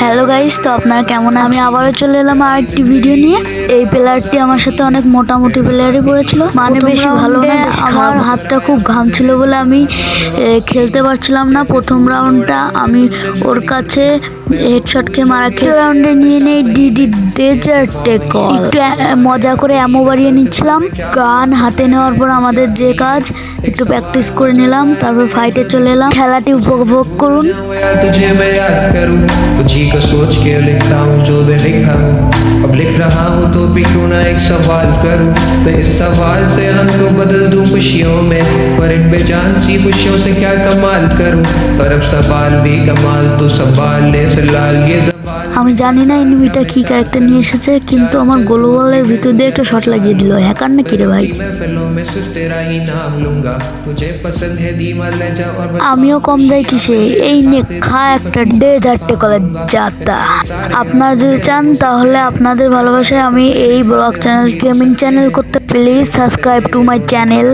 Hello guys তো আপনারা কেমন আমি আবারও চলে এলাম আর একটি ভিডিও নিয়ে। এই প্লেয়ারটি আমার সাথে অনেক মোটামুটি প্লেয়ারই পড়েছিল। মানে বেশি ভালো না আমার হাতটা খুব ঘামছিল বলে আমি খেলতে পারছিলাম না। প্রথম রাউন্ডটা আমি ওর কাছে হেডশট খেয়ে মারা খেয়ে রাউন্ডে নিয়ে নেই ডিডি ডেজার্ট টেকল একটু মজা করে অ্যামো বাড়িয়ে নিচ্ছিলাম। গান হাতে নেওয়ার পর আমাদের যে কাজ একটু প্র্যাকটিস করে নিলাম। তারপর ফাইটে চলে এলাম। খেলাটি উপভোগ করুন। मैं तुझी को सोच के लिखता हूँ जो भी लिखा हूँ। अब लिख रहा हूँ तो भी क्यों ना एक सवाल करूँ? मैं इस सवाल से हमको बदल दूँ खुशियों में, पर इन बेजान सी खुशियों से क्या कमाल करूँ? पर अब सवाल भी कमाल तो सवाल ले फ़िलहाल ये আমি জানি না এনিমিটা কী ক্যারেক্টার নিয়ে এসেছে, কিন্তু আমার গোলবলের ভিতর দিয়ে একটা শট লাগিয়ে দিল। হ্যাকার না কিরে ভাই? আমিও কম যাই কিসে। এই নেখা খা একটা ডেজার্টে কলের যাতা। আপনারা যদি চান, তাহলে আপনাদের ভালোবাসায় আমি এই ব্লগ চ্যানেল গেমিং চ্যানেল করতে please subscribe to my channel